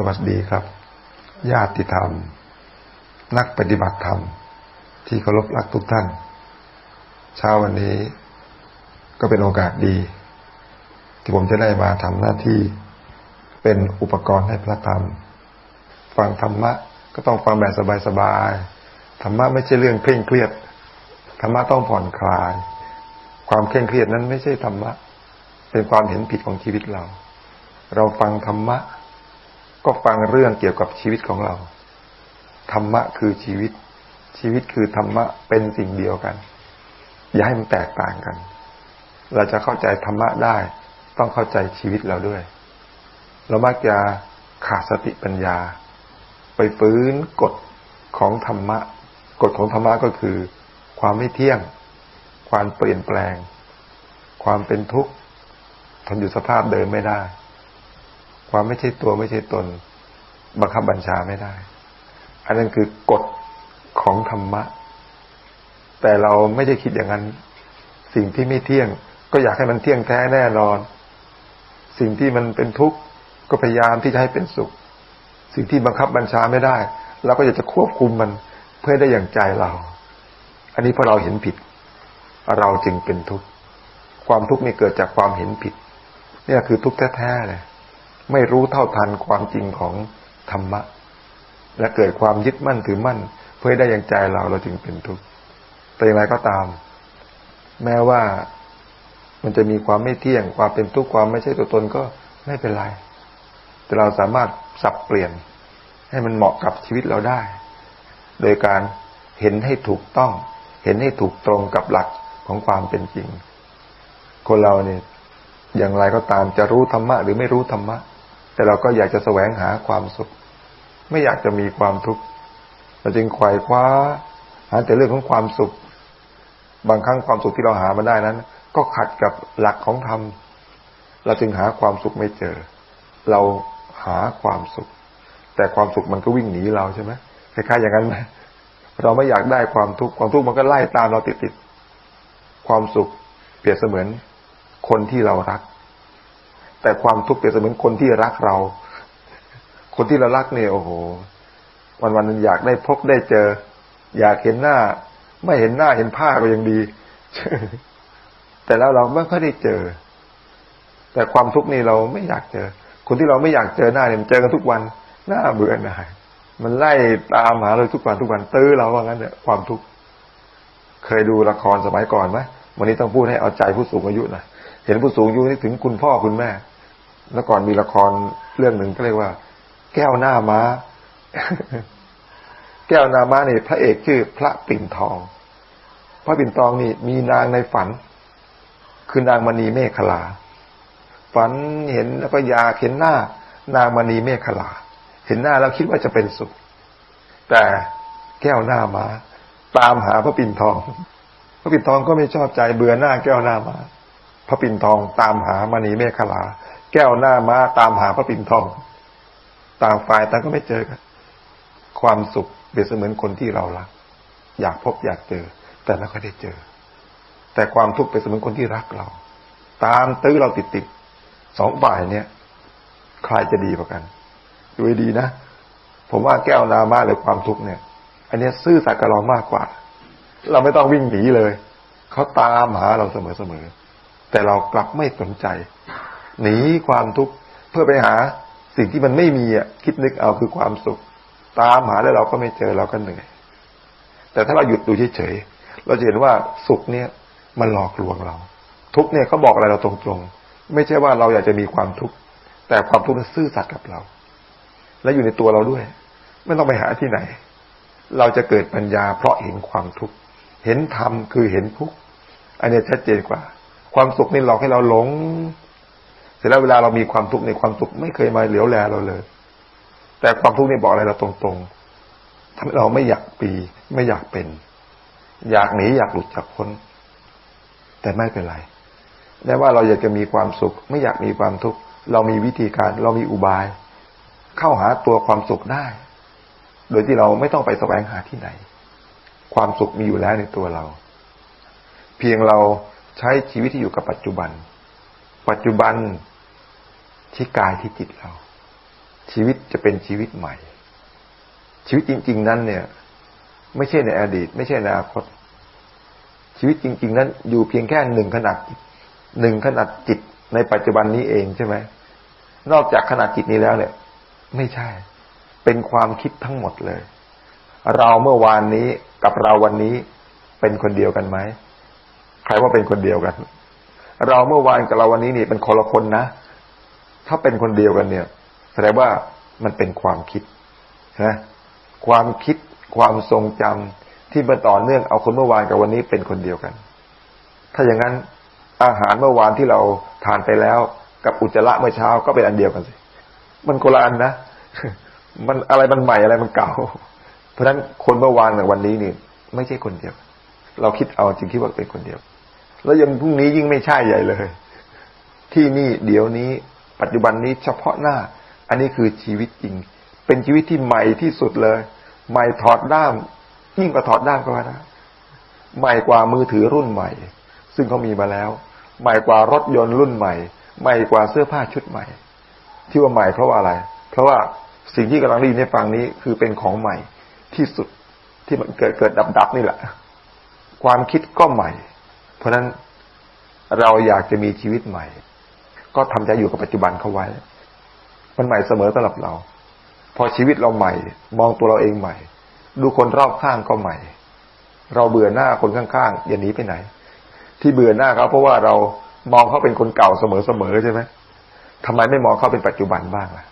สวัสดีครับ ญาติธรรม นักปฏิบัติธรรม ที่เคารพรักทุกท่าน เช้าวันนี้ก็เป็นโอกาสดี ที่ผมจะได้มาทำหน้าที่เป็นอุปกรณ์ให้พระธรรม ฟังธรรมะก็ต้องฟังแบบสบายๆธรรมะไม่ใช่เรื่องเคร่งเครียดธรรมะต้องผ่อนคลาย ความเคร่งเครียดนั้นไม่ใช่ธรรมะ เป็นความเห็นผิดของชีวิตเรา เราฟังธรรมะ ก็ฟังเรื่องเกี่ยวกับชีวิตของเรา ธรรมะคือชีวิต ชีวิตคือธรรมะเป็นสิ่งเดียวกัน อย่าให้มันแตกต่างกัน เราจะเข้าใจธรรมะได้ ต้องเข้าใจชีวิตเราด้วย เรามักจะขาดสติปัญญา ไปฟื้นกฎของธรรมะ กฎของธรรมะก็คือ ความไม่เที่ยง ความเปลี่ยนแปลง ความเป็นทุกข์ทนอยู่สภาพเดิมไม่ได้ ความไม่ใช่ตัวไม่ใช่ตน บังคับบัญชาไม่ได้ อันนั้นคือกฎของธรรมะ แต่เราไม่ได้คิดอย่างนั้น สิ่งที่ไม่เที่ยง ก็อยากให้มันเที่ยงแท้แน่นอน สิ่งที่มันเป็นทุกข์ก็พยายามที่จะให้เป็นสุข สิ่งที่บังคับบัญชาไม่ได้เราก็อยากจะควบคุมมันเพื่อได้อย่างใจเรา อันนี้พอเราเห็นผิด เราจึงเป็นทุกข์ ความทุกข์นี่เกิดจากความเห็นผิด เนี่ยคือทุกข์แท้ๆเลย ไม่รู้เท่าทันความจริงของธรรมะ และเกิดความยึดมั่นถือมั่น เพื่อได้อย่างใจเราเราจึงเป็นทุกข์แต่อย่างไรก็ตาม แม้ว่ามันจะมีความไม่เที่ยงความเป็นทุกข์ความไม่ใช่ตัวตนก็ไม่เป็นไร แต่เราสามารถสับเปลี่ยนให้มันเหมาะกับชีวิตเราได้ โดยการเห็นให้ถูกต้อง เห็นให้ถูกตรงกับหลักของความเป็นจริง คนเราเนี่ยอย่างไรก็ตามจะรู้ธรรมะหรือไม่รู้ธรรมะ แต่เราก็อยากจะแสวงหาความสุข ไม่อยากจะมีความทุกข์เราจึงไขว่คว้า หาแต่เรื่องของความสุข บางครั้งความสุขที่เราหามาได้นั้น ก็ขัดกับหลักของธรรมเราจึงหาความสุขไม่เจอ เราหาความสุข แต่ความสุขมันก็วิ่งหนีเราใช่ไหมคล้ายๆอย่างนั้นไหมเราไม่อยากได้ความทุกข์ความทุกข์มันก็ไล่ตามเราติดๆความสุขเปรียบเสมือนคนที่เรารัก แต่ความทุกข์เปรียบเสมือนคนที่รักเรา คนที่เรารักเนี่ยโอ้โห วันวันนึงอยากได้พบได้เจอ อยากเห็นหน้า ไม่เห็นหน้าเห็นผ้าก็ยังดี แต่แล้วเราไม่ค่อยได้เจอ แต่ความทุกข์นี่เราไม่อยากเจอ คนที่เราไม่อยากเจอหน้าเนี่ยเจอกันทุกวันน่าเบื่อหน่ายมันไล่ตามหาเราทุกวันทุกวันตื้อเราว่างั้นเนี่ยความทุกข์เคยดูละครสมัยก่อนไหมวันนี้ต้องพูดให้เอาใจผู้สูงอายุหนะ เห็นผู้สูงอายุนี่ถึงคุณพ่อคุณแม่แล้วก่อนมีละครเรื่องหนึ่งก็เรียกว่า แก้วหน้าม้า แก้วหน้าม้าเนี่ยพระเอกชื่อ พระปิ่นทอง พระปิ่นทองนี่ มีนางในฝัน คือนางมณีเมฆลา ฝันเห็นแล้วก็อยากเห็นหน้า นางมณีเมฆลา เห็นหน้าแล้วคิดว่าจะเป็นสุข แต่แก้วหน้ามาตามหาพระปิ่นทอง พระปิ่นทองก็ไม่ชอบใจเบื่อหน้าแก้วหน้าม้า พระปิ่นทองตามหามณีเมฆลา แก้วหน้ามาตามหาพระปิ่นทองต่างฝ่ายต่างก็ไม่เจอกันความสุขเปรียบเสมือนคนที่เรารัก อยากพบอยากเจอ แต่ไม่ค่อยได้เจอ แต่ความทุกข์เปรียบเสมือนคนที่รักเรา ตามตื้อเราติดติดสองฝ่ายเนี่ยใครจะดีกว่ากันดูดีนะผมว่าแก้วนามาหรือความทุกข์เนี่ย อันนี้ซื่อสัตย์กับเรามากกว่า เราไม่ต้องวิ่งหนีเลย เขาตามหาเราเสมอๆ แต่เรากลับไม่สนใจ หนีความทุกข์เพื่อไปหาสิ่งที่มันไม่มีอะคิดนึกเอาคือความสุข ตามหาแล้วเราก็ไม่เจอเราก็เหนื่อย แต่ถ้าเราหยุดดูเฉยๆเราจะเห็นว่าสุขเนี่ยมันหลอกลวงเรา ทุกเนี่ยเขาบอกอะไรเราตรงๆ ไม่ใช่ว่าเราอยากจะมีความทุกข์แต่ความทุกข์นั้นซื่อสัตย์กับเรา และอยู่ในตัวเราด้วย ไม่ต้องไปหาที่ไหน เราจะเกิดปัญญาเพราะเห็นความทุกข์เห็นธรรมคือเห็นทุกข์อันนี้ชัดเจนกว่า ความสุขนี่หลอกให้เราหลง เสร็จแล้วเวลาเรามีความทุกข์ในความสุขไม่เคยมาเหลียวแลเราเลย แต่ความทุกข์นี่บอกอะไรเราตรงๆทำให้เราไม่อยากปี ไม่อยากเป็น อยากหนีอยากหลุดจากพ้นแต่ไม่เป็นไรแม้ว่าเราอยากจะมีความสุข ไม่อยากมีความทุกข์เรามีวิธีการเรามีอุบาย เข้าหาตัวความสุขได้ โดยที่เราไม่ต้องไปแสวงหาที่ไหน ความสุขมีอยู่แล้วในตัวเรา เพียงเรา ใช้ชีวิตที่อยู่กับปัจจุบัน ปัจจุบันที่กายที่จิตเรา ชีวิตจะเป็นชีวิตใหม่ ชีวิตจริง ๆ นั้นเนี่ย ไม่ใช่ในอดีต ไม่ใช่ในอนาคต ชีวิตจริง ๆ นั้น อยู่เพียงแค่หนึ่งขนาดหนึ่งขนาดจิตในปัจจุบันนี้เองใช่ไหมนอกจากขนาดจิตนี้แล้วเนี่ย ไม่ใช่ เป็นความคิดทั้งหมดเลย เราเมื่อวานนี้กับเราวันนี้เป็นคนเดียวกันไหม ใครว่าเป็นคนเดียวกัน เราเมื่อวานกับเราวันนี้นี่เป็นคนละคนนะ ถ้าเป็นคนเดียวกันเนี่ย แสดงว่ามันเป็นความคิดนะความคิดความทรงจำที่มาต่อเนื่องเอาคนเมื่อวานกับวันนี้เป็นคนเดียวกัน ถ้าอย่างนั้นอาหารเมื่อวานที่เราทานไปแล้ว กับอุจจาระเมื่อเช้าก็เป็นอันเดียวกันสิ มันโคนละอันนะ มันอะไรมันใหม่อะไรมันเก่า เพราะฉะนั้นคนเมื่อวานกับวันนี้นี่ ไม่ใช่คนเดียว เราคิดเอาจริงคิดว่าเป็นคนเดียว แล้วยังพรุ่งนี้ยิ่งไม่ใช่ใหญ่เลย ที่นี่เดี๋ยวนี้ ปัจจุบันนี้เฉพาะหน้า อันนี้คือชีวิตจริง เป็นชีวิตที่ใหม่ที่สุดเลย ใหม่ถอดด้าม ยิ่งกว่าถอดด้ามก็ว่าได้ใหม่กว่ามือถือรุ่นใหม่ ซึ่งเขามีมาแล้ว ใหม่กว่ารถยนต์รุ่นใหม่ ใหม่กว่าเสื้อผ้าชุดใหม่ ที่ว่าใหม่เพราะว่าอะไร เพราะว่าสิ่งที่กำลังได้ยินในฟังนี้คือเป็นของใหม่ที่สุดที่มันเกิดเกิดดับดับนี่แหละ ความคิดก็ใหม่ เพราะฉะนั้นเราอยากจะมีชีวิตใหม่ ก็ทำใจอยู่กับปัจจุบันเขาไว้ มันใหม่เสมอสำหรับเรา พอชีวิตเราใหม่ มองตัวเราเองใหม่ ดูคนรอบข้างก็ใหม่ เราเบื่อหน้าคนข้างๆอย่าหนีไปไหน ที่เบื่อหน้าเขาเพราะว่าเรามองเขาเป็นคนเก่าเสมอๆใช่ไหมทำไมไม่มองเขาเป็นปัจจุบันบ้างล่ะ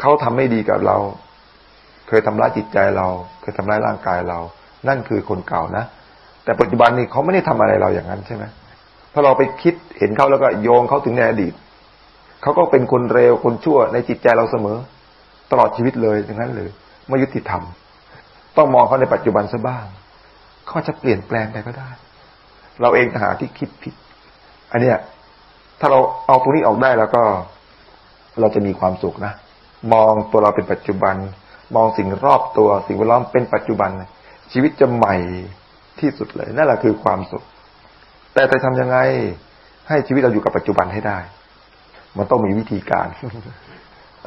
เขาทำไม่ดีกับเรา เคยทำร้ายจิตใจเรา เคยทำร้ายร่างกายเรา นั่นคือคนเก่านะ แต่ปัจจุบันนี้เขาไม่ได้ทำอะไรเราอย่างนั้นใช่ไหมพอเราไปคิดเห็นเขาแล้วก็โยงเขาถึงในอดีตเขาก็เป็นคนเร็วคนชั่วในจิตใจเราเสมอ ตลอดชีวิตเลยอย่างนั้นเลยไม่ยุติธรรม ต้องมองเขาในปัจจุบันซะบ้างเขาจะเปลี่ยนแปลงไปก็ได้ เราเองหาที่คิดผิด อันเนี้ยถ้าเราเอาตรงนี้ออกได้แล้วก็เราจะมีความสุขนะ มองตัวเราเป็นปัจจุบัน มองสิ่งรอบตัวสิ่งแวดล้อมเป็นปัจจุบัน ชีวิตจะใหม่ ที่สุดเลย นั่นแหละคือความสุข แต่จะทำยังไงให้ชีวิตเราอยู่กับปัจจุบันให้ได้ มันต้องมีวิธีการ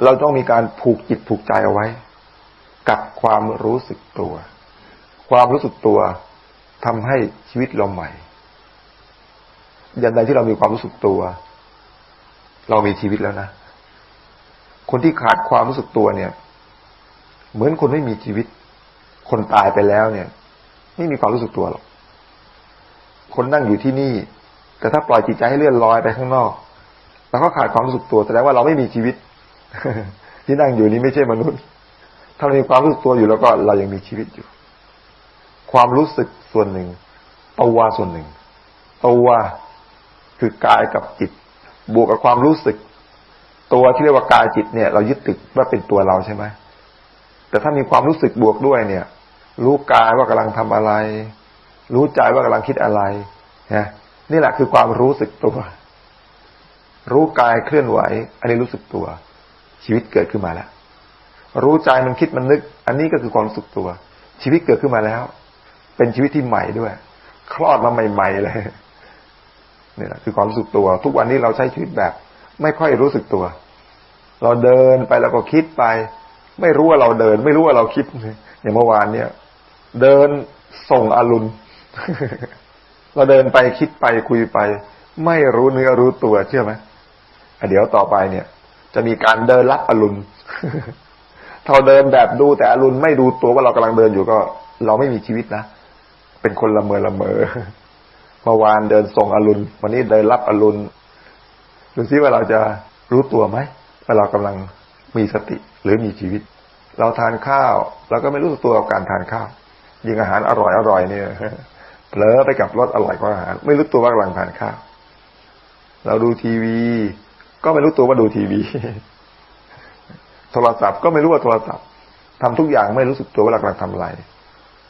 เราต้องมีการผูกจิตผูกใจเอาไว้ กับความรู้สึกตัว ความรู้สึกตัวทำให้ชีวิตเราใหม่ยันใดที่เรามีความรู้สึกตัว เรามีชีวิตแล้วนะ คนที่ขาดความรู้สึกตัวเนี่ย เหมือนคนไม่มีชีวิต คนตายไปแล้วเนี่ย ไม่มีความรู้สึกตัวหรอกคนนั่งอยู่ที่นี่ แต่ถ้าปล่อยจิตใจให้เลื่อนลอยไปข้างนอกแล้วก็ขาดความรู้สึกตัวแสดงว่าเราไม่มีชีวิต ที่นั่งอยู่นี้ไม่ใช่มนุษย์ ถ้าเรามีความรู้สึกตัวอยู่แล้วก็เรายังมีชีวิตอยู่ ความรู้สึกส่วนหนึ่งตัวส่วนหนึ่งตัวคือกายกับจิต บวกกับความรู้สึก ตัวที่เรียกว่ากายจิตเนี่ย เรายึดติดว่าเป็นตัวเราใช่ไหมแต่ถ้ามีความรู้สึกบวกด้วยเนี่ย รู้กายว่ากำลังทำอะไร รู้ใจว่ากำลังคิดอะไรนะนี่แหละคือความรู้สึกตัว รู้กายเคลื่อนไหว อันนี้รู้สึกตัว ชีวิตเกิดขึ้นมาแล้ว รู้ใจมันคิดมันนึก อันนี้ก็คือความรู้สึกตัว ชีวิตเกิดขึ้นมาแล้ว เป็นชีวิตที่ใหม่ด้วย คลอดมาใหม่ๆเลยนี่แหละคือความรู้สึกตัว ทุกวันนี้เราใช้ชีวิตแบบ ไม่ค่อยรู้สึกตัว เราเดินไปแล้วก็คิดไป ไม่รู้ว่าเราเดิน ไม่รู้ว่าเราคิดอย่างเมื่อวานเนี่ย เดินส่งอารมณ์เราเดินไปคิดไปคุยไป ไม่รู้เนื้อรู้ตัวเชื่อไหมเดี๋ยวต่อไปเนี่ย จะมีการเดินรับอรุณถ้าเราเดินแบบดูแต่อรุณไม่ดูตัวว่าเรากำลังเดินอยู่ก็ เราไม่มีชีวิตนะเป็นคนละเมอละเมอเมื่อวานเดินส่งอรุณวันนี้เดินรับอรุณดูซิว่าเราจะรู้ตัวไหมว่าเรากำลังมีสติหรือมีชีวิต เราทานข้าวเราก็ไม่รู้ตัวกับการทานข้าว ยิงอาหารอร่อยอร่อยเนี่ยเผลอไปกับรสอร่อยกว่าอาหาร ไม่รู้ตัวว่ากำลังทานข้าวเราดูทีวี ก็ไม่รู้ตัวว่าดูทีวี โทรศัพท์ก็ไม่รู้ว่าโทรศัพท์ทำทุกอย่างไม่รู้สึกตัวว่าเรากำลังทำอะไร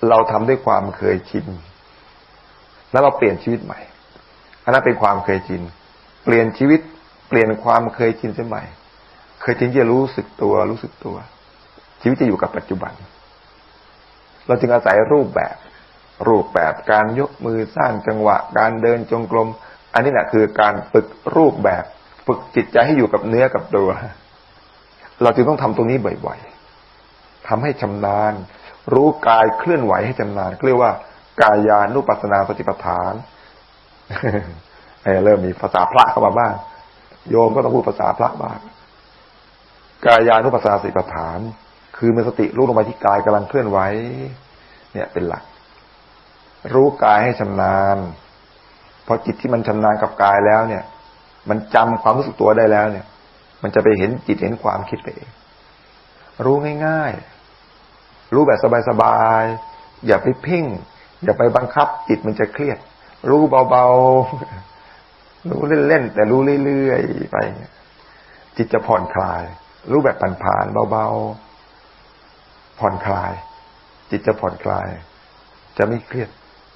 เราทำด้วยความเคยชินแล้วเราเปลี่ยนชีวิตใหม่อันนั้นเป็นความเคยชิน เปลี่ยนชีวิต เปลี่ยนความเคยชินเสียใหม่ เคยชินจะรู้สึกตัวรู้สึกตัว ชีวิตจะอยู่กับปัจจุบัน เราจึงอาศัยรูปแบบ รูปแบบการยกมือสร้างจังหวะ การเดินจงกรม อันนี้แหละคือการฝึกรูปแบบ ฝึกจิตใจให้อยู่กับเนื้อกับตัว เราจึงต้องทำตรงนี้บ่อยๆทำให้ชำนาญ รู้กายเคลื่อนไหวให้ชำนาญเรียกว่ากายานุปัสสนาสติปัฏฐานเริ่มมีภาษาพระเข้ามาบ้าง โยมก็ต้องพูดภาษาพระบ้างกายานุปัสสนาสติปัฏฐาน คือมีสติรู้ลงไปที่กายกำลังเคลื่อนไหวเนี่ยเป็นหลัก รู้กายให้ชำนาญพอจิตที่มันชำนาญกับกายแล้วเนี่ย มันจำความรู้สึกตัวได้แล้วเนี่ย มันจะไปเห็นจิตเห็นความคิดไปเองรู้ง่ายๆ รู้แบบสบายๆ อย่าไปเพ่ง อย่าไปบังคับ จิตมันจะเครียด รู้เบาๆ รู้เล่นๆ แต่รู้เรื่อยๆ ไป จิตจะผ่อนคลาย รู้แบบผ่านๆ เบาๆ ผ่อนคลาย จิตจะผ่อนคลาย จะไม่เครียด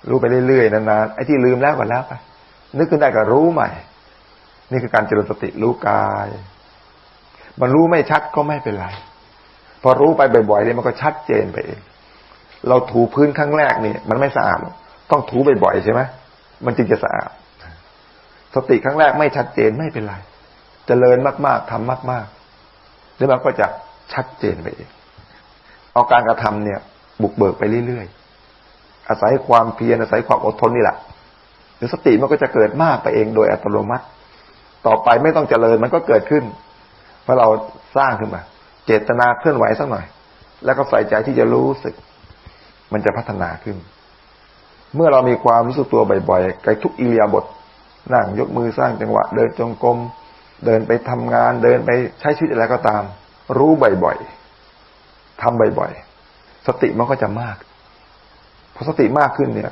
รู้ไปเรื่อยๆนานๆไอ้ที่ลืมแล้วก็แล้วไปนึกขึ้นได้ก็รู้ใหม่ นี่คือการเจริญสติรู้กาย มันรู้ไม่ชัดก็ไม่เป็นไร พอรู้ไปบ่อยๆเนี่ยมันก็ชัดเจนไปเอง เราถูพื้นครั้งแรกเนี่ย มันไม่สะอาดต้องถูบ่อยๆใช่ไหมมันจึงจะสะอาดสติครั้งแรกไม่ชัดเจนไม่เป็นไรจเจริญมากๆทำมากๆแล้วมันก็จะชัดเจนไปเอง เอาการกระทำเนี่ย บุกเบิกไปเรื่อยๆ อาศัยความเพียรอาศัยความอดทนนี่แหละสติมันก็จะเกิดมากไปเองโดยอัตโนมัติ ต่อไปไม่ต้องเจริญมันก็เกิดขึ้นเพราะเราสร้างขึ้นมา เจตนาเคลื่อนไหวสักหน่อย แล้วก็ใส่ใจที่จะรู้สึก มันจะพัฒนาขึ้น เมื่อเรามีความรู้สึกตัวบ่อยๆใกลทุกอิเลียาบทนั่งยกมือสร้างจังหวะ เดินจงกรมเดินไปทำงาน เดินไปใช้ชีวิตอะไรก็ตาม รู้บ่อยๆ ทำบ่อยๆ สติมันก็จะมาก พอสติมากขึ้นเนี่ย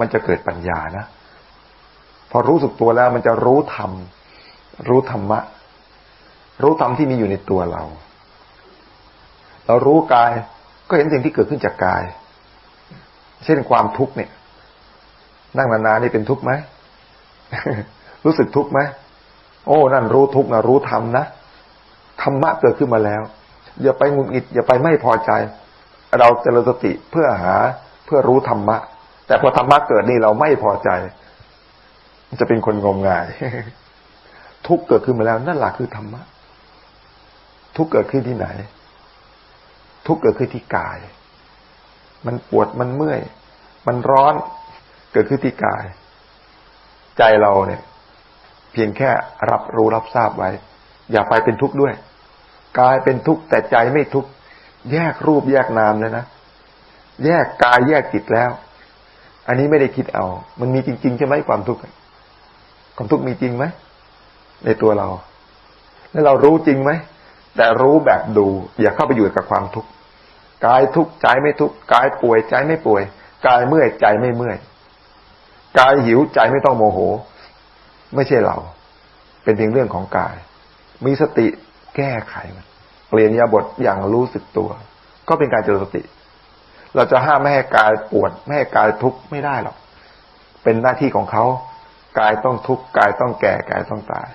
มันจะเกิดปัญญานะ พอรู้สึกตัวแล้วมันจะรู้ธรรม รู้ธรรมะ รู้ธรรมที่มีอยู่ในตัวเรา เรารู้กายก็เห็นสิ่งที่เกิดขึ้นจากกาย เช่นความทุกข์เนี่ย นั่งนานๆนี่เป็นทุกข์ไหม รู้สึกทุกข์ไหม โอ้ นั่นรู้ทุกข์นะรู้ธรรมนะ ธรรมะเกิดขึ้นมาแล้ว อย่าไปงุนงิด อย่าไปไม่พอใจ เราเจริญสติเพื่อหาเพื่อรู้ธรรมะ แต่พอธรรมะเกิดนี่เราไม่พอใจ จะเป็นคนงมงาย ทุกเกิดขึ้นมาแล้วนั่นแหละคือธรรมะ ทุกเกิดขึ้นที่ไหน ทุกเกิดขึ้นที่กาย มันปวดมันเมื่อย มันร้อนเกิดขึ้นที่กาย ใจเราเนี่ย เพียงแค่รับรู้รับทราบไว้ อย่าไปเป็นทุกข์ด้วย กายเป็นทุกข์แต่ใจไม่ทุกข์แยกรูปแยกนามเลยนะแยกกายแยกจิตแล้ว อันนี้ไม่ได้คิดเอา มันมีจริงๆใช่ไหมความทุกข์ความทุกข์มีจริงไหมในตัวเรา แล้วเรารู้จริงไหมแต่รู้แบบดู อย่าเข้าไปอยู่กับความทุกข์กายทุกข์ใจไม่ทุกข์กายป่วยใจไม่ป่วยกายเมื่อยใจไม่เมื่อยกายหิวใจไม่ต้องโมโห ไม่ใช่เรา เป็นเพียงเรื่องของกาย มีสติ แก้ไขมัน เปลี่ยนยาบทอย่างรู้สึกตัว ก็เป็นการเจริญสติ เราจะห้ามไม่ให้กายปวดไม่ให้กายทุกข์ไม่ได้หรอก เป็นหน้าที่ของเขากายต้องทุกข์กายต้องแก่กายต้องตาย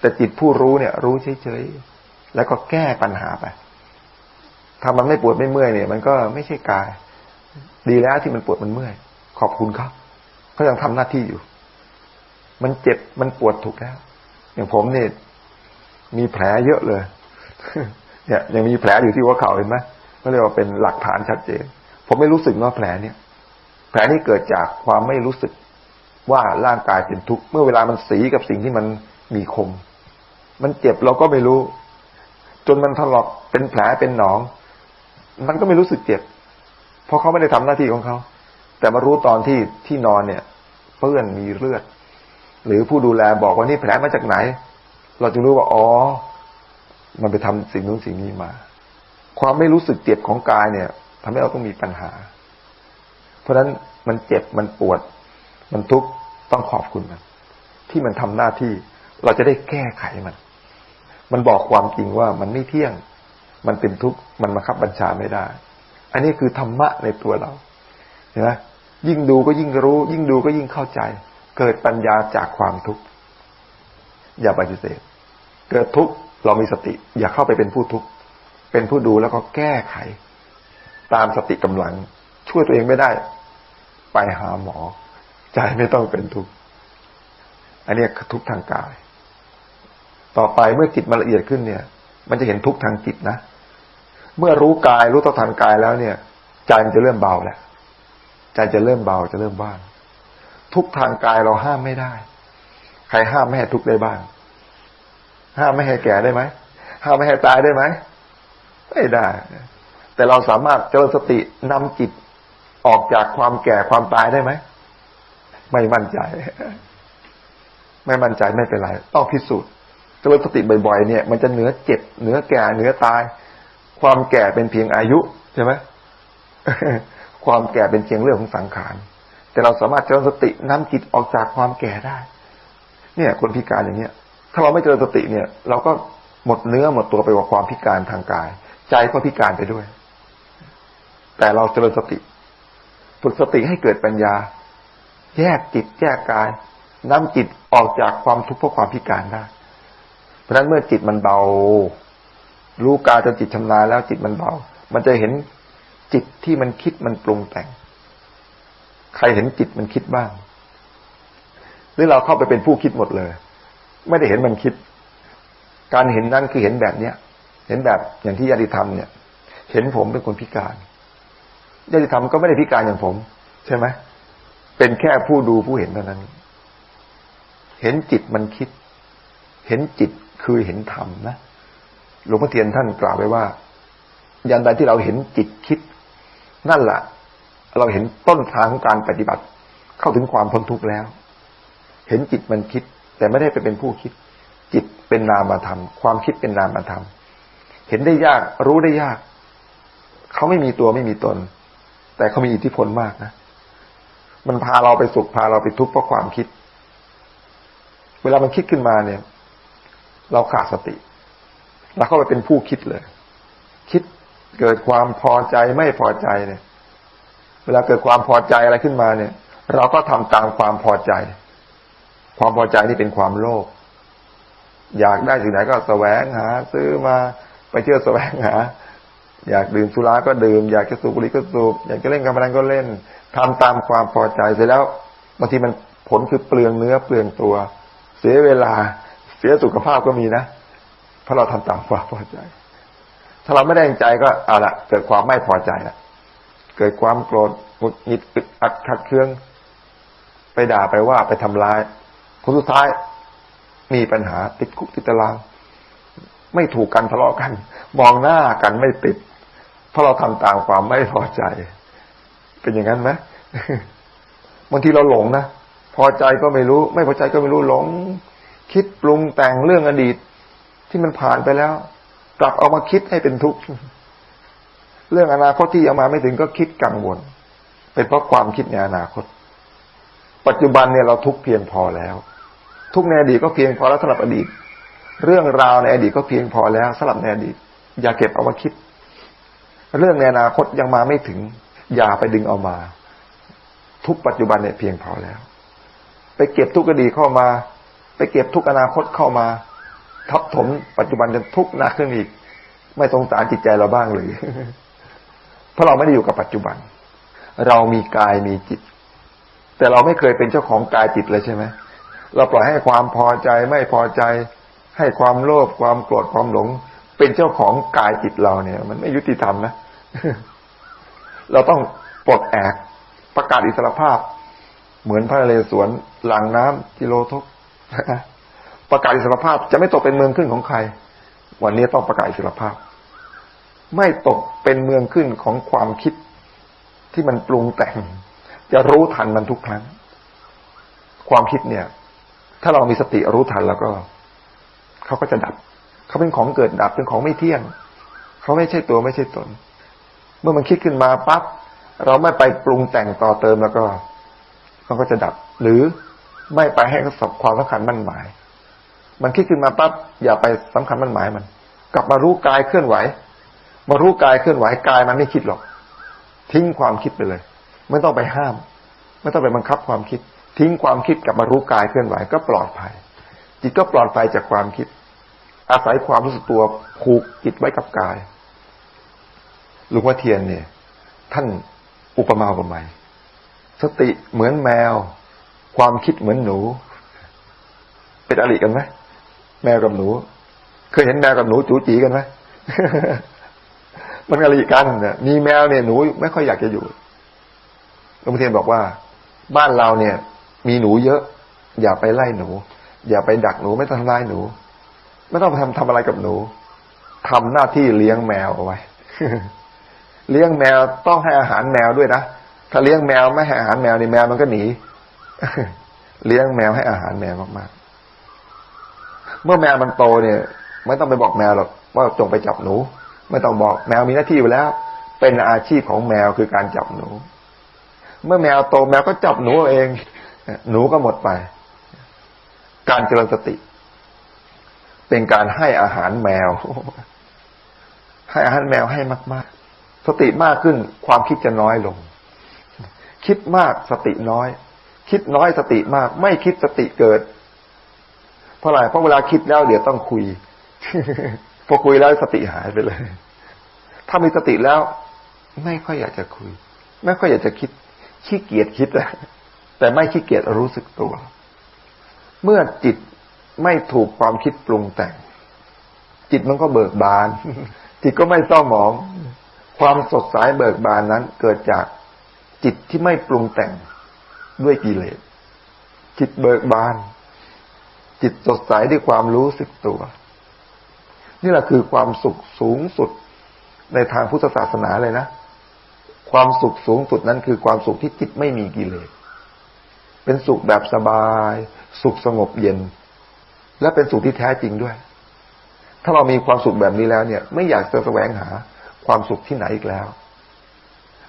แต่จิตผู้รู้เนี่ย รู้เฉยๆแล้วก็แก้ปัญหาไปถ้ามันไม่ปวดไม่เมื่อยเนี่ย มันก็ไม่ใช่กาย ดีแล้วที่มันปวดมันเมื่อย ขอบคุณครับเขายังทำหน้าที่อยู่ มันเจ็บมันปวดถูกแล้ว อย่างผมเนี่ย มีแผลเยอะเลย เนี่ยยังมีแผลอยู่ที่หัวเข่าเห็นไหมก็เรียกว่าเป็นหลักฐานชัดเจน ผมไม่รู้สึกว่าแผลเนี่ย แผลนี้เกิดจากความไม่รู้สึกว่าร่างกายเป็นทุกข์เมื่อเวลามันสีกับสิ่งที่มันมีคม มันเจ็บเราก็ไม่รู้ จนมันถลอกเป็นแผลเป็นหนอง มันก็ไม่รู้สึกเจ็บ เพราะเขาไม่ได้ทำหน้าที่ของเขา แต่มารู้ตอนที่ที่นอนเนี่ย เปื้อนมีเลือด หรือผู้ดูแลบอกว่านี่แผลมาจากไหน เราจึงรู้ว่าอ๋อ มันไปทำสิ่งนู้นสิ่งนี้มา ความไม่รู้สึกเจ็บของกายเนี่ยทำให้เราต้องมีปัญหา เพราะฉะนั้นมันเจ็บมันปวด มันทุกข์ต้องขอบคุณมัน ที่มันทำหน้าที่ เราจะได้แก้ไขมัน มันบอกความจริงว่ามันไม่เที่ยง มันเป็นทุกข์มันมาคับบัญชาไม่ได้ อันนี้คือธรรมะในตัวเราเห็นไหมยิ่งดูก็ยิ่งรู้ ยิ่งดูก็ยิ่งเข้าใจ เกิดปัญญาจากความทุกข์ อย่าปฏิเสธ เกิดทุกข์เรามีสติ อย่าเข้าไปเป็นผู้ทุกข์เป็นผู้ดูแล้วก็แก้ไข ตามสติกำลัง ช่วยตัวเองไม่ได้ ไปหาหมอ ใจไม่ต้องเป็นทุกข์อันนี้ทุกข์ทางกาย ต่อไปเมื่อจิตมันละเอียดขึ้นเนี่ย มันจะเห็นทุกข์ทางจิตนะเมื่อรู้กายรู้ต่อทางกายแล้วเนี่ยใจมันจะเริ่มเบาแหล้วใจจะเริ่มเบาจะเริ่มว่างทุกทางกายเราห้ามไม่ได้ ใครห้ามไม่ให้ทุกได้บ้าง ห้ามไม่ให้แก่ได้ไหมห้ามไม่ให้ตายได้ไหมไม่ได้ แต่เราสามารถเจริญสตินำจิตออกจากความแก่ความตายได้ไหม ไม่มั่นใจ ไม่มั่นใจไม่เป็นไร ต้องพิสูจน์เจริญสติบ่อยๆ เนี่ย มันจะเหนือเจ็บเหนือแก่เหนือตาย ความแก่เป็นเพียงอายุใช่ไหมความแก่เป็นเพียงเรื่องของสังขาร แต่เราสามารถเจริญสตินำจิตออกจากความแก่ได้ เนี่ย คนพิการอย่างเนี้ย ถ้าเราไม่เจริญสติเนี่ย เราก็หมดเนื้อหมดตัวไปกับความพิการทางกาย ใจก็พิการไปด้วย แต่เราเจริญสติ ฝึกสติให้เกิดปัญญา แยกจิตแยกกายนำจิตออกจากความทุกข์เพราะความพิการได้ เพราะฉะนั้นเมื่อจิตมันเบา รู้กายจนจิตชำนาญแล้วจิตมันเบา มันจะเห็นจิตที่มันคิดมันปรุงแต่ง ใครเห็นจิตมันคิดบ้าง หรือเราเข้าไปเป็นผู้คิดหมดเลย ไม่ได้เห็นมันคิด การเห็นนั้นคือเห็นแบบเนี้ย เห็นแบบอย่างที่ญาติธรรมเนี่ย เห็นผมเป็นคนพิการญาติธรรมก็ไม่ได้พิการอย่างผม ใช่ไหมเป็นแค่ผู้ดูผู้เห็นเท่านั้น เห็นจิตมันคิด เห็นจิตคือเห็นธรรมนะหลวงพ่อเทียนท่านกล่าวไว้ว่ายันใดที่เราเห็นจิตคิด นั่นแหละเราเห็นต้นทางของการปฏิบัติ เข้าถึงความพ้นทุกข์แล้ว เห็นจิตมันคิด แต่ไม่ได้ไปเป็นผู้คิด จิตเป็นนามธรรม ความคิดเป็นนามธรรม เห็นได้ยากรู้ได้ยาก เขาไม่มีตัวไม่มีตน แต่เขามีอิทธิพลมากนะมันพาเราไปสุขพาเราไปทุกข์เพราะความคิด เวลามันคิดขึ้นมาเนี่ย เราขาดสติเราเข้าไปเป็นผู้คิดเลย คิดเกิดความพอใจไม่พอใจเนี่ย เวลาเกิดความพอใจอะไรขึ้นมาเนี่ย เราก็ทำตามความพอใจ ความพอใจนี่เป็นความโลภอยากได้สิ่งไหนก็แสวงหา ซื้อมาไปเที่ยวแสวงหา อยากดื่มสุราก็ดื่ม อยากจะสูบบุหรี่ก็สูบอยากจะเล่นการพนันก็เล่นทำตามความพอใจเสร็จแล้วบางทีมันผลคือเปลืองเนื้อเปลืองตัว เสียเวลา เสียสุขภาพก็มีนะเพราะเราทำตามความพอใจ ถ้าเราไม่ได้ใจก็เอาละเกิดความไม่พอใจละเกิดความโกรธหงุดหงิดอึดอัดขัดเคือง ไปด่าไปว่าไปทำร้าย คนสุดท้ายมีปัญหาติดคุกติดตาราง ไม่ถูกกันทะเลาะกัน มองหน้ากันไม่ติด เพราะเราทำตามความไม่พอใจ เป็นอย่างนั้นไหมบางทีเราหลงนะพอใจก็ไม่รู้ ไม่พอใจก็ไม่รู้หลง คิดปรุงแต่งเรื่องอดีต ที่มันผ่านไปแล้ว กลับเอามาคิดให้เป็นทุกข์เรื่องอนาคตที่ยังมาไม่ถึงก็คิดกังวล เป็นเพราะความคิดในอนาคต ปัจจุบันเนี่ยเราทุกเพียงพอแล้ว ทุกในอดีตก็เพียงพอแล้วสำหรับอดีต เรื่องราวในอดีตก็เพียงพอแล้วสำหรับในอดีต อย่าเก็บเอามาคิด เรื่องในอนาคตยังมาไม่ถึง อย่าไปดึงเอามา ทุกปัจจุบันเนี่ยเพียงพอแล้ว ไปเก็บทุกอดีตเข้ามา ไปเก็บทุกอนาคตเข้ามา ทับถมปัจจุบันจนทุกหนักขึ้นอีก ไม่สงสารจิตใจเราบ้างเลยเพราะเราไม่ได้อยู่กับปัจจุบัน เรามีกายมีจิต แต่เราไม่เคยเป็นเจ้าของกายจิตเลยใช่ไหม เราปล่อยให้ความพอใจไม่พอใจ ให้ความโลภความโกรธความหลง เป็นเจ้าของกายจิตเราเนี่ย มันไม่ยุติธรรมนะ เราต้องปลดแอกประกาศอิสรภาพ เหมือนพระเรศวรหลังน้ำกิโลทกประกาศอิสรภาพจะไม่ตกเป็นเมืองขึ้นของใคร วันนี้ต้องประกาศอิสรภาพ ไม่ตกเป็นเมืองขึ้นของความคิดที่มันปรุงแต่ง จะรู้ทันมันทุกครั้ง ความคิดเนี่ย ถ้าเรามีสติรู้ทันแล้วก็เขาก็จะดับ เขาเป็นของเกิดดับเป็นของไม่เที่ยง เขาไม่ใช่ตัวไม่ใช่ตน เมื่อมันคิดขึ้นมาปั๊บเราไม่ไปปรุงแต่งต่อเติมแล้วก็มันก็จะดับ หรือไม่ไปให้เขาสบความสำคัญมั่นหมาย มันคิดขึ้นมาปั๊บอย่าไปสำคัญมั่นหมายมัน กลับมารู้กายเคลื่อนไหว มารู้กายเคลื่อนไหวกายมันไม่คิดหรอก ทิ้งความคิดไปเลย ไม่ต้องไปห้าม ไม่ต้องไปบังคับความคิด ทิ้งความคิดกลับมารู้กายเคลื่อนไหวก็ปลอดภัย จิตก็ปลอดภัยจากความคิด อาศัยความรู้สึกตัวผูกจิตไว้กับกายหลวงพ่อเทียนเนี่ย ท่านอุปมาอุปไมยสติเหมือนแมว ความคิดเหมือนหนู เป็นอริกันไหมแมวกับหนู เคยเห็นแมวกับหนูจูจีกันไหมมันอะไรกันเนี่ยมีแมวเนี่ยหนูไม่ค่อยอยากจะอยู่หลวงพ่อเทียนบอกว่า บ้านเราเนี่ย มีหนูเยอะ อย่าไปไล่หนู อย่าไปดักหนูไม่ทำร้ายหนู ไม่ต้องทำทำอะไรกับหนูทำหน้าที่เลี้ยงแมวเอาไว้ เลี้ยงแมวต้องให้อาหารแมวด้วยนะถ้าเลี้ยงแมวไม่ให้อาหารแมวนี่แมวมันก็หนีเลี้ยงแมวให้อาหารแมวมากๆ เมื่อแมวมันโตเนี่ย ไม่ต้องไปบอกแมวหรอกว่าจงไปจับหนู ไม่ต้องบอกแมวมีหน้าที่อยู่แล้ว เป็นอาชีพของแมวคือการจับหนู เมื่อแมวโตแมวก็จับหนูเอง หนูก็หมดไป การเจริญสติ เป็นการให้อาหารแมว ให้อาหารแมวให้มาก ๆ สติมากขึ้นความคิดจะน้อยลง คิดมากสติน้อย คิดน้อยสติมาก ไม่คิดสติเกิด เพราะอะไรเพราะเวลาคิดแล้วเดี๋ยวต้องคุย พอคุยแล้วสติหายไปเลย ถ้ามีสติแล้ว ไม่ค่อยอยากจะคุย ไม่ค่อยอยากจะคิดขี้เกียจคิด แต่ไม่ขี้เกียจรู้สึกตัว เมื่อจิตไม่ถูกความคิดปรุงแต่ง จิตมันก็เบิกบาน จิตก็ไม่เศร้าหมอง ความสดใสเบิกบานนั้นเกิดจากจิตที่ไม่ปรุงแต่งด้วยกิเลส จิตเบิกบาน จิตสดใสด้วยความรู้สึกตัว นี่แหละคือความสุขสูงสุดในทางพุทธศาสนาเลยนะ ความสุขสูงสุดนั้นคือความสุขที่จิตไม่มีกิเลส เป็นสุขแบบสบาย สุขสงบเย็น และเป็นสุขที่แท้จริงด้วย ถ้าเรามีความสุขแบบนี้แล้วเนี่ย ไม่อยากจะแสวงหาความสุขที่ไหนอีกแล้ว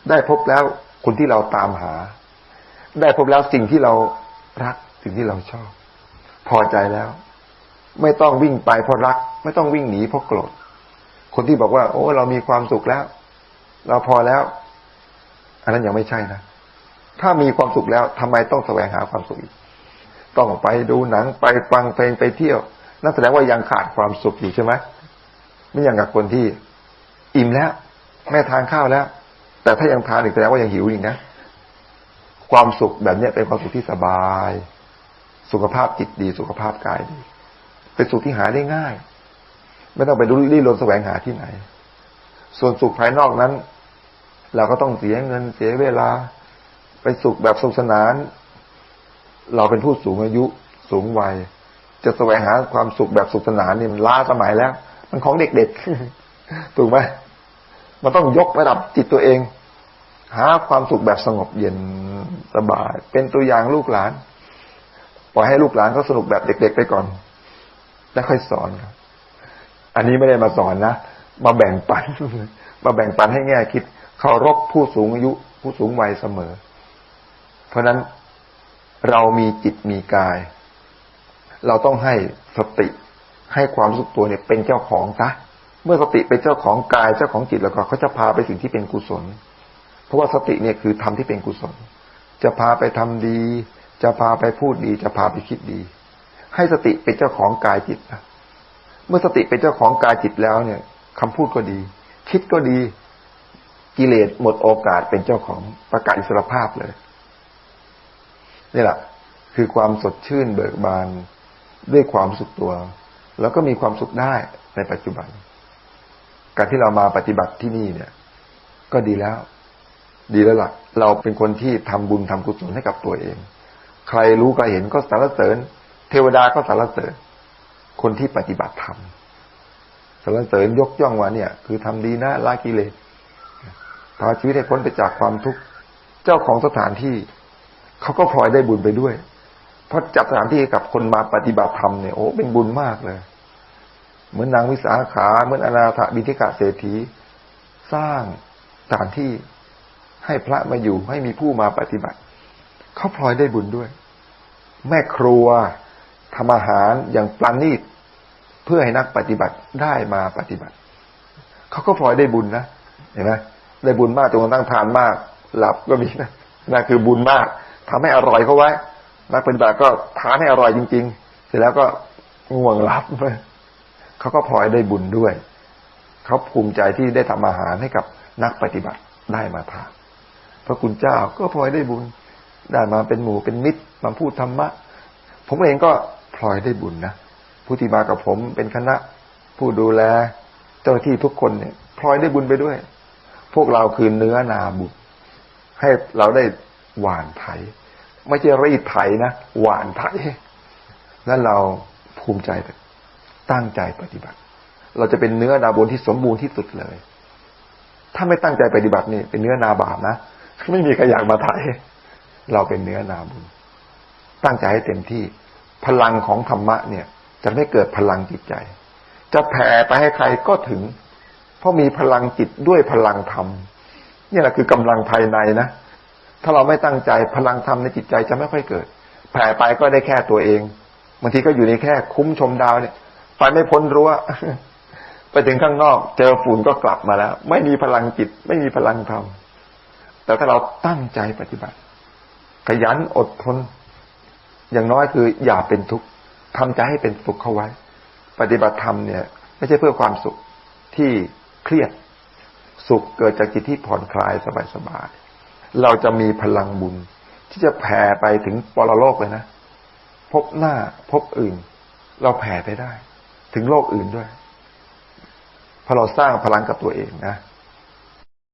ได้พบแล้วคนที่เราตามหา ได้พบแล้วสิ่งที่เรารักสิ่งที่เราชอบ พอใจแล้ว ไม่ต้องวิ่งไปเพราะรัก ไม่ต้องวิ่งหนีเพราะโกรธคนที่บอกว่า โอ้ เรามีความสุขแล้ว เราพอแล้ว อันนั้นยังไม่ใช่นะ ถ้ามีความสุขแล้วทำไมต้องแสวงหาความสุขอีกต้องไปดูหนังไปฟังเพลงไปเที่ยว นั่นแสดงว่ายังขาดความสุขอยู่ใช่ไหมไม่อย่างกับคนที่อิ่มแล้ว แม่ทานข้าวแล้ว แต่ถ้ายังทานอีกแสดงว่ายังหิวอีกนะความสุขแบบนี้เป็นความสุขที่สบาย สุขภาพจิตดี สุขภาพกายดี เป็นสุขที่หาได้ง่าย ไม่ต้องไปดูรีรนแสวงหาที่ไหน ส่วนสุขภายนอกนั้น เราก็ต้องเสียเงินเสียเวลา ไปสุขแบบสุขสนาน เราเป็นผู้สูงอายุสูงวัย จะแสวงหาความสุขแบบสุขสนานนี่มันล้าสมัยแล้ว มันของเด็กๆถูกไหมมันต้องยกระดับจิตตัวเอง หาความสุขแบบสงบเย็นสบาย เป็นตัวอย่างลูกหลานปล่อยให้ลูกหลานเขาสนุกแบบเด็ก ๆ ไปก่อนแล้วค่อยสอนครับอันนี้ไม่ได้มาสอนนะมาแบ่งปันมาแบ่งปันให้แง่คิดเคารพผู้สูงอายุผู้สูงวัยเสมอ เพราะนั้นเรามีจิตมีกาย เราต้องให้สติให้ความรู้สึกตัวเนี่ยเป็นเจ้าของซะเมื่อสติเป็นเจ้าของกายเจ้าของจิตแล้วก็เขาจะพาไปสิ่งที่เป็นกุศล เพราะว่าสติเนี่ยคือทำที่เป็นกุศล จะพาไปทำดี จะพาไปพูดดี จะพาไปคิดดี ให้สติเป็นเจ้าของกายจิตนะเมื่อสติเป็นเจ้าของกายจิตแล้วเนี่ยคำพูดก็ดี คิดก็ดีกิเลสหมดโอกาสเป็นเจ้าของประกาศอิสรภาพเลย นี่แหละคือความสดชื่นเบิกบานด้วยความสุขตัว แล้วก็มีความสุขได้ในปัจจุบัน การที่เรามาปฏิบัติที่นี่เนี่ย ก็ดีแล้ว ดีแล้วละ่ะ เราเป็นคนที่ทำบุญทำกุศลให้กับตัวเอง ใครรู้ใครเห็นก็สรรเสริญ เทวดาก็สรรเสริญ คนที่ปฏิบัติธรรมสรรเสริญยกย่องว่าเนี่ย คือทำดีนะละกิเลสพาชีวิตให้พ้นไปจากความทุกข์เจ้าของสถานที่ เขาก็พลอยได้บุญไปด้วย เพราะจัดสถานที่กับคนมาปฏิบัติธรรมเนี่ยโอ้เป็นบุญมากเลย เหมือนนางวิสาขาเหมือนอนาถบิทิกะเศรษฐี สร้างสถานที่ให้พระมาอยู่ให้มีผู้มาปฏิบัติ เขาพลอยได้บุญด้วย แม่ครัวทำอาหารอย่างปราณีตเพื่อให้นักปฏิบัติได้มาปฏิบัติ เขาก็พลอยได้บุญนะเห็นไหมได้บุญมากจนกระทั่งทานมาก หลับก็มีนะนั่นคือบุญมาก ทำให้อร่อยเขาไว้ นักปฏิบัติก็ทานให้อร่อยจริง ๆ เสร็จแล้วก็ง่วงหลับเขาก็พลอยได้บุญด้วยเขาภูมิใจที่ได้ทำอาหารให้กับนักปฏิบัติได้มาทานพระคุณเจ้าก็พลอยได้บุญได้มาเป็นหมู่เป็นมิตรมาพูดธรรมะ ผมเองก็พลอยได้บุญนะผู้ที่มากับผมเป็นคณะ ผู้ดูแล เจ้าหน้าที่ทุกคนเนี่ยพลอยได้บุญไปด้วย พวกเราคือเนื้อนาบุญให้เราได้ หวานไถ ไม่ใช่รีดไถนะ หวานไถนั่นเราภูมิใจตั้งใจปฏิบัติ เราจะเป็นเนื้อนาบุญที่สมบูรณ์ที่สุดเลย ถ้าไม่ตั้งใจปฏิบัตินี่เป็นเนื้อนาบาปนะไม่มีใครอยากมาไถ เราเป็นเนื้อนาบุญ ตั้งใจให้เต็มที่พลังของธรรมะเนี่ย จะไม่เกิดพลังจิตใจ จะแผ่ไปให้ใครก็ถึง เพราะมีพลังจิตด้วยพลังธรรมนี่แหละคือกำลังภายในนะ ถ้าเราไม่ตั้งใจพลังธรรมในจิตใจจะไม่ค่อยเกิด แผ่ไปก็ได้แค่ตัวเองบางทีก็อยู่ในแค่คุ้มชมดาวเนี่ยไปไม่พ้นรั้วไปถึงข้างนอก เจอฝุ่นก็กลับมาแล้ว ไม่มีพลังจิต ไม่มีพลังธรรมแต่ถ้าเราตั้งใจปฏิบัติ ขยันอดทน อย่างน้อยคืออย่าเป็นทุกข์ทำใจให้เป็นสุขเข้าไว้ ปฏิบัติธรรมเนี่ย ไม่ใช่เพื่อความสุขที่เครียด สุขเกิดจากจิตที่ผ่อนคลายสบายๆ เราจะมีพลังบุญ ที่จะแผ่ไปถึงปรโลกเลยนะ พบหน้าพบอื่น เราแผ่ไปได้ ถึงโลกอื่นด้วยพอเราสร้างพลังกับตัวเองนะ